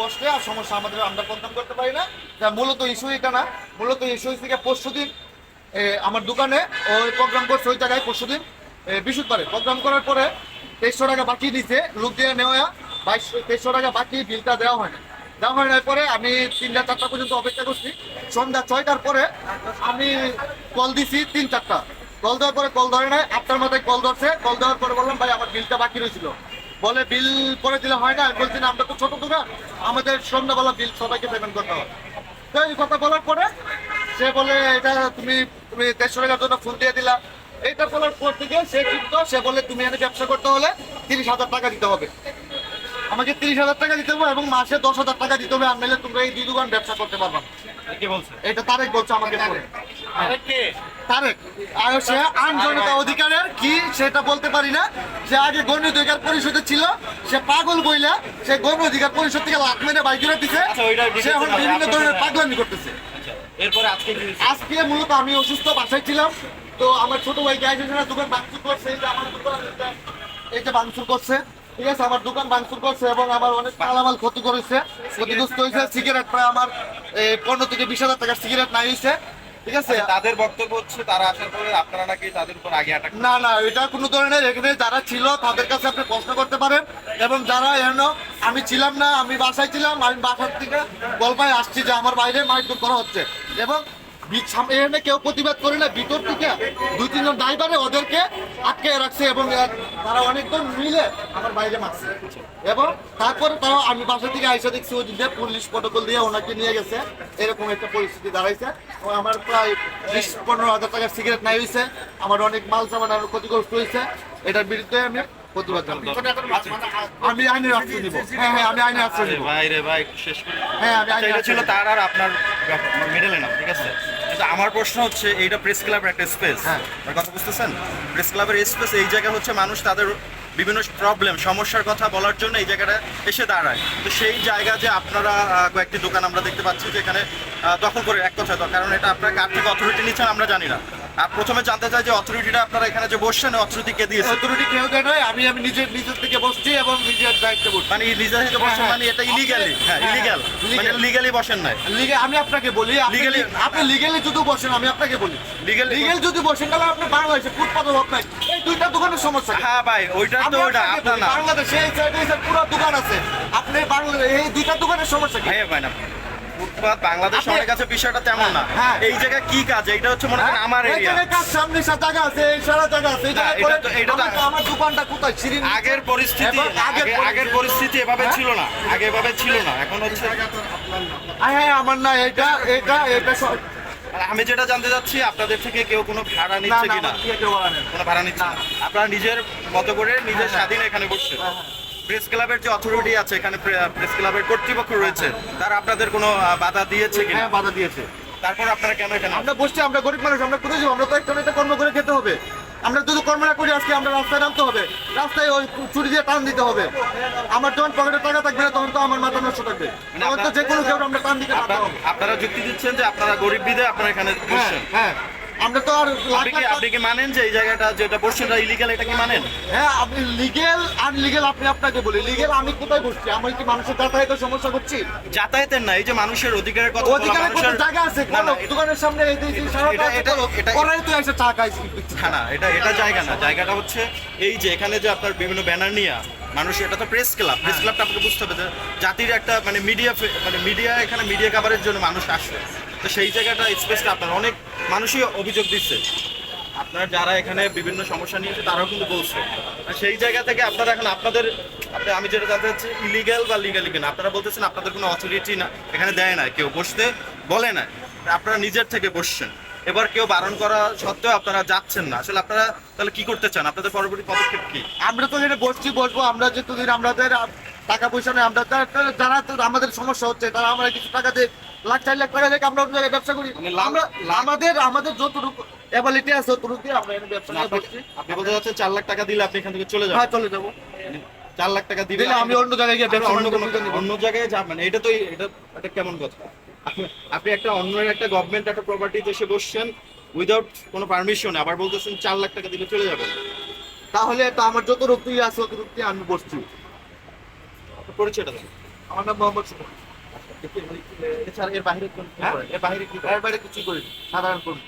বসলে আর সমস্যা আমাদের, আমরা প্রোগ্রাম করতে পারি না। তা মূলত ইস্যু এটা না। মূলত ইস্যু থেকে পরশু দিন আমার দোকানে ওই প্রোগ্রাম করছে ওই জায়গায় পরশু দিন বৃহস্পতিবারে। প্রোগ্রাম করার পরে তেইশশো টাকা বাকি দিছে লোক দিয়ে নেওয়া, বাইশ, তেইশশো টাকা বাকি বিলটা দেওয়া হয় না দেওয়া হয় না পরে আমি তিনটা চারটা পর্যন্ত অপেক্ষা করছি। সন্ধ্যা ছয়টার পরে আমি কল দিছি তিন চারটা। কল দেওয়ার পরে কল ধরে নাই, আটটার মাথায় কল ধরছে। কল দেওয়ার পরে বললাম, ভাই, আমার বিলটা বাকি রয়েছিল বলে বিল করে দিলে হয় না। আমি বলছি, না, আমরা তো ছোট দোকান আমাদের সন্ধ্যাবেলা বিল সবাইকে পেমেন্ট করতে হবে। তো এই কথা বলার পরে সে বলে, এটা তুমি তুমি দেড়শো টাকার জন্য ফোন দিয়ে দিলা। এইটা বলার পর থেকে সে কিন্তু সে বলে, তুমি এনে ব্যবসা করতে হলে তিরিশ হাজার টাকা দিতে হবে। আমাকে তিরিশ হাজার টাকা দিতে হবে এবং মাসে দশ হাজার টাকা দিতে হবে। নাহলে তোমরা এই দুই দোকান ব্যবসা করতে পারবা এটা তারেক বলছে আমাকে তারেক আর সে আইন জনতা অধিকারের কি সেটা বলতে পারি না। সে আগে গণ অধিকার পরিষদে ছিল সে পাগল বইলা সে গণ অধিকার পরিষদ থেকে লাখ মেরে দিছে। আচ্ছা, সে এখন বিভিন্ন ধরনের পাগলামি করতেছে। আচ্ছা এরপরে আজকে আজকে মূলত আমি অসুস্থ বাসায় ছিলাম। তো আমার ছোট ভাই গ্যাস দোকান ভাঙচুর করছে এই যে আমার দোকান এটা- এই ভাঙচুর করছে ঠিক আছে? আমার দোকান ভাঙচুর করছে এবং আমার অনেক মালামাল ক্ষতি করেছে ক্ষতিগ্রস্ত হয়েছে সিগারেট প্রায় আমার পনেরো থেকে বিশ হাজার টাকার সিগারেট নাই হয়েছে ঠিক আছে? তাদের বক্তব্য হচ্ছে তারা আসার পরে আপনারা নাকি তাদের উপর আগে অ্যাটাক না না এটা কোনো ধরনের এখানে যারা ছিল তাদের কাছে আপনি প্রশ্ন করতে পারেন। এবং যারা এন আমি ছিলাম না আমি বাসায় ছিলাম আমি বাসার থেকে গল্পায় আসছি যে আমার বাইরে মারধর করা হচ্ছে। এবং বি- সাম- এখানে কেউ প্রতিবাদ করে না ভিতর থেকে দুই তিনজন ড্রাইভারে ওদেরকে আটকে রাখছে এবং তারা অনেকজন মিলে আমার বাইরে মারছে। এবং তারপরে তারা আমি বাসা থেকে আইসা দেখছি ওই দিন পুলিশ প্রটোকল দিয়ে ওনাকে নিয়ে গেছে। এরকম একটা পরিস্থিতি দাঁড়াইছে। আমার প্রায় বিশ পনেরো হাজার টাকার সিগারেট নাই হয়েছে আমার অনেক মাল সামান আরও ক্ষতিগ্রস্ত হয়েছে এটার বিরুদ্ধে আমি প্রতিবাদ জানাব। আমি আইনের আশ্রয় নিব। হ্যাঁ হ্যাঁ আমি আইনের আশ্রয় নিব। ভাই রে ভাই শেষ করি হ্যাঁ আমি আইনের ছিল তার আর আপনার মিডলে না ঠিক আছে? আমার প্রশ্ন হচ্ছে এইটা প্রেস ক্লাবের একটা স্পেস হ্যাঁ। কথা বুঝতেছেন? প্রেস ক্লাবের স্পেস এই জায়গা হচ্ছে মানুষ তাদের বিভিন্ন প্রবলেম সমস্যার কথা বলার জন্য এই জায়গাটা এসে দাঁড়ায়। তো সেই জায়গা যে আপনারা কয়েকটি দোকান আমরা দেখতে পাচ্ছি যে এখানে দখল করে এক কথা কারণ এটা আপনার কার থেকে অথরিটি নিচ্ছেন আমরা জানি না। প্রথমে জানতে চাই যে অথরিটিটা আপনারা এখানে যে বসছেন অথরিটি কে দিয়েছে? অথরিটি কেউ দেয় নয় আমি আমি নিজের নিজের থেকে বসছি এবং নিজের দায়িত্বে বসছি। মানে নিজের থেকে বসছেন হ্যাঁ, মানে এটা ইলিগালি হ্যাঁ হ্যাঁ, ইলিগাল মানে লিগালি বসেন নাই? লিগে আমি আপনাকে বলি Legally- আপনি লিগেলি যদি বসেন আমি আপনাকে বলি। Legally- লিগেল যদি বসেন তাহলে আপনি বাংলাদেশে ফুটপাত অভাব নাই। এই দুইটা দোকানের সমস্যা হ্যাঁ ভাই ওইটা তো ওটা আপনাকে আপনার না। বাংলাদেশে এই সাইডে পুরো দোকান আছে। আপনি বাংলাদেশ এই দুইটা দোকানের সমস্যা কি? ভাই ভাই না ফুটপাত বাংলাদেশ অনেক আছে বিষয়টা তেমন না। হ্যাঁ। এই জায়গা কি কাজ? হচ্ছে মনে করেন আমার এরিয়া কাজ সামনে জায়গা আছে এই সারা জায়গা আছে এই জায়গায় এটা তো- এটা তো- আমার- দোকানটা কোথায়? আগের পরিস্থিতি আগের পরিস্থিতি। এভাবে হ্যাঁ? ছিল না আগে এভাবে ছিল না এখন হচ্ছে হ্যাঁ হ্যাঁ আমার না এটা এটা এটা আমি যেটা জানতে চাচ্ছি আপনাদের থেকে কেউ কোনো ভাড়া নিচ্ছে কিনা। কোনো ভাড়া নিচ্ছে আপনারা নিজের মতো করে নিজের স্বাধীন এখানে বসছেন। হ্যাঁ, হ্যাঁ। প্রেস ক্লাবের যে অথরিটি আছে এখানে প্রেস ক্লাবের কর্তৃপক্ষ রয়েছে তারা আপনাদের কোনো বাধা দিয়েছে কিনা? হ্যাঁ বাধা দিয়েছে। তারপর আপনারা কেন এখানে আমরা বসছি আমরা গরিব মানুষ আমরা কোথায় যাব? আমরা তো একটা একটা কর্ম করে খেতে হবে। আমরা যদি কর্ম না করি আজকে আমরা রাস্তায় নামতে হবে। রাস্তায় ওই চুরি দিয়ে টান দিতে হবে। আমার যখন পকেটে টাকা থাকবে না তখন তো আমার মাথা নষ্ট থাকবে। তখন তো যে কোনো কেউ আমরা টান দিতে পারব আপনারা- যুক্তি দিচ্ছেন যে আপনারা গরিব বিদে আপনারা এখানে হ্যাঁ। আমরা তো আর আপনি কি মানেন যে এই জায়গাটা যেটা বসছেন ইলিগাল এটা কি মানেন? হ্যাঁ আপনি লিগেল আনলিগেল আপনি আপনাকে বলি। লিগেল আমি কোথায় বসছি? আমি কি মানুষের যাতায়াতের সমস্যা করছি? যাতায়াতের না এই যে মানুষের অধিকারের কথা অধিকারের কত জায়গা আছে দোকানের সামনে এই যে- সারাটা এটা- এটা- তো এসে চা খাইছি না না এটা এটা জায়গা না জায়গাটা হচ্ছে এই যে এখানে যে আপনার বিভিন্ন ব্যানার নিয়ে মানুষ এটা তো প্রেস ক্লাব প্রেস ক্লাবটা আপনাকে বুঝতে হবে যে জাতির একটা মানে মিডিয়া মানে মিডিয়া এখানে মিডিয়া কাভারের জন্য মানুষ আসে। তো সেই জায়গাটা স্পেসটা আপনার অনেক মানুষই অভিযোগ দিচ্ছে। আপনার যারা এখানে বিভিন্ন সমস্যা নিয়েছে তারাও কিন্তু বলছে। সেই জায়গা থেকে আপনারা এখন আপনাদের আপনি আমি যেটা জানতে চাচ্ছি ইলিগাল বা লিগালি কিনা? আপনারা বলতেছেন আপনাদের কোনো অথরিটি না, এখানে দেয় না, কেউ বসতে বলে না। আপনারা নিজের থেকে বসছেন। এবার কেউ বারণ করা সত্ত্বেও আপনারা যাচ্ছেন না। আসলে আপনারা তাহলে কি করতে চান? আপনাদের পরবর্তী পদক্ষেপ কি? আমরা তো এখানে বসছি বসবো। আমরা যেহেতু আমাদের টাকা পয়সা নেই আমরা যারা- আমাদের সমস্যা হচ্ছে। তারা আমরা কিছু টাকা দিয়ে লাখ চার লাখ টাকা দিয়ে আমরা অন্য জায়গায় ব্যবসা করি। মানে আমরা আমাদের আমাদের যতটুকু অ্যাবিলিটি আছে ততটুকু দিয়ে আমরা এখানে ব্যবসা নিয়ে আপনি বলতে চাচ্ছেন চার লাখ টাকা দিলে আপনি এখান থেকে চলে যাবেন? হ্যাঁ চলে যাব। চার লাখ টাকা দিলে দিলে আমি অন্য জায়গায় গিয়ে অন্য অন্য কোনো কোনো অন্য জায়গায় যাবেন এটা তো এটা এটা কেমন কথা? আপনি- একটা অন্য একটা গভর্নমেন্ট একটা প্রপার্টি এসে বসছেন উইদাউট কোনো পারমিশন আবার বলতেছেন চার লাখ টাকা দিলে চলে যাবেন তাহলে তো আমার যত রক্তি আছে তত রক্তি আমি বসছি পরিচয়টা দেন আমার নাম মোহাম্মদ সুমন এছাড়া এর বাইরে হ্যাঁ? করেন? এর বাইরে কি করেন? এর বাইরে কিছুই করি সাধারণ কর্মী